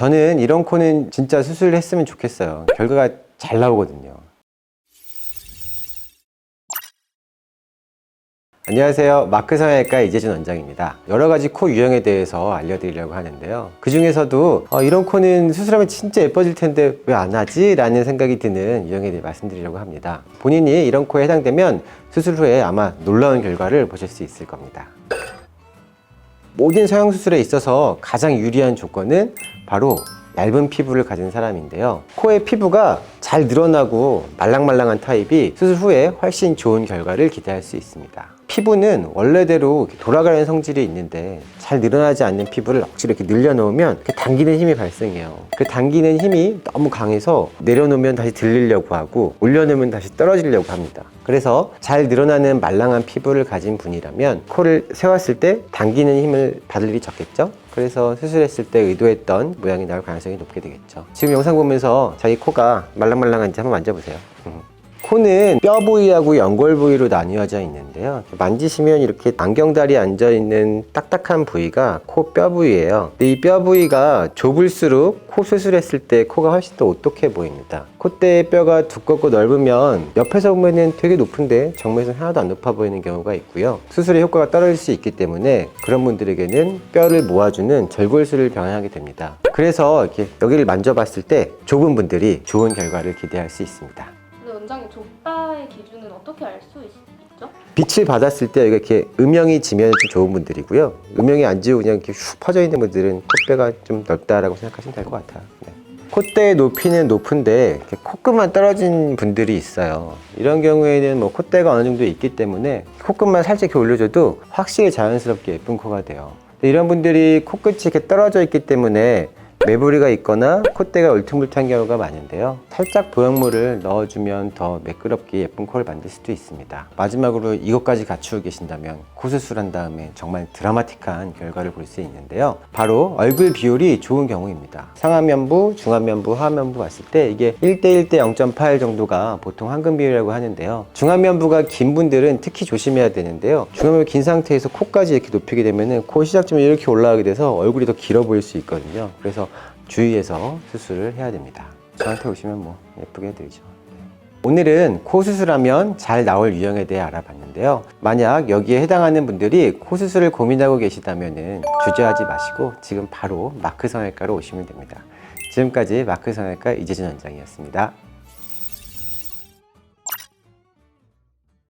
저는 이런 코는 진짜 수술을 했으면 좋겠어요. 결과가 잘 나오거든요. 안녕하세요. 마크 성형외과 이재준 원장입니다. 여러 가지 코 유형에 대해서 알려드리려고 하는데요. 그 중에서도 어, 이런 코는 수술하면 진짜 예뻐질 텐데 왜 안 하지? 라는 생각이 드는 유형에 대해 말씀드리려고 합니다. 본인이 이런 코에 해당되면 수술 후에 아마 놀라운 결과를 보실 수 있을 겁니다. 모든 성형 수술에 있어서 가장 유리한 조건은 바로 얇은 피부를 가진 사람인데요. 코의 피부가 잘 늘어나고 말랑말랑한 타입이 수술 후에 훨씬 좋은 결과를 기대할 수 있습니다. 피부는 원래대로 돌아가는 성질이 있는데 잘 늘어나지 않는 피부를 억지로 이렇게 늘려놓으면 이렇게 당기는 힘이 발생해요. 그 당기는 힘이 너무 강해서 내려놓으면 다시 들리려고 하고 올려놓으면 다시 떨어지려고 합니다. 그래서 잘 늘어나는 말랑한 피부를 가진 분이라면 코를 세웠을 때 당기는 힘을 받을 일이 적겠죠? 그래서 수술했을 때 의도했던 모양이 나올 가능성이 높게 되겠죠. 지금 영상 보면서 자기 코가 말랑말랑한지 한번 만져보세요. 음. 코는 뼈 부위하고 연골 부위로 나뉘어져 있는데요. 만지시면 이렇게 안경다리 앉아 있는 딱딱한 부위가 코 뼈 부위예요. 근데 이뼈 부위가 좁을수록 코 수술했을 때 코가 훨씬 더 오똑해 보입니다. 콧대의 뼈가 두껍고 넓으면 옆에서 보면은 되게 높은데 정면에서 하나도 안 높아 보이는 경우가 있고요. 수술의 효과가 떨어질 수 있기 때문에 그런 분들에게는 뼈를 모아주는 절골술을 병행하게 됩니다. 그래서 이렇게 여기를 만져봤을 때 좁은 분들이 좋은 결과를 기대할 수 있습니다. 어떻게 알 수 있죠? 빛을 받았을 때 이렇게 음영이 지면 좀 좋은 분들이고요. 음영이 안 지고 그냥 이렇게 슉 퍼져 있는 분들은 콧대가 좀 넓다라고 생각하시면 될 것 같아요. 네. 콧대의 높이는 높은데 코끝만 떨어진 분들이 있어요. 이런 경우에는 뭐 콧대가 어느 정도 있기 때문에 코끝만 살짝 올려줘도 확실히 자연스럽게 예쁜 코가 돼요. 이런 분들이 코끝이 이렇게 떨어져 있기 때문에 매부리가 있거나 콧대가 울퉁불퉁한 경우가 많은데요. 살짝 보형물을 넣어주면 더 매끄럽게 예쁜 코를 만들 수도 있습니다. 마지막으로 이것까지 갖추고 계신다면 코 수술한 다음에 정말 드라마틱한 결과를 볼 수 있는데요. 바로 얼굴 비율이 좋은 경우입니다. 상안면부, 중안면부, 하안면부 봤을 때 이게 1대1대 0.8 정도가 보통 황금 비율이라고 하는데요. 중안면부가 긴 분들은 특히 조심해야 되는데요. 중안면부 긴 상태에서 코까지 이렇게 높이게 되면 은 코 시작점이 이렇게 올라가게 돼서 얼굴이 더 길어 보일 수 있거든요. 그래서 주의해서 수술을 해야 됩니다. 저한테 오시면 뭐 예쁘게 해드리죠. 오늘은 코 수술하면 잘 나올 유형에 대해 알아봤는데요. 만약 여기에 해당하는 분들이 코 수술을 고민하고 계시다면 주저하지 마시고 지금 바로 마크 성형외과로 오시면 됩니다. 지금까지 마크 성형외과 이재진 원장이었습니다.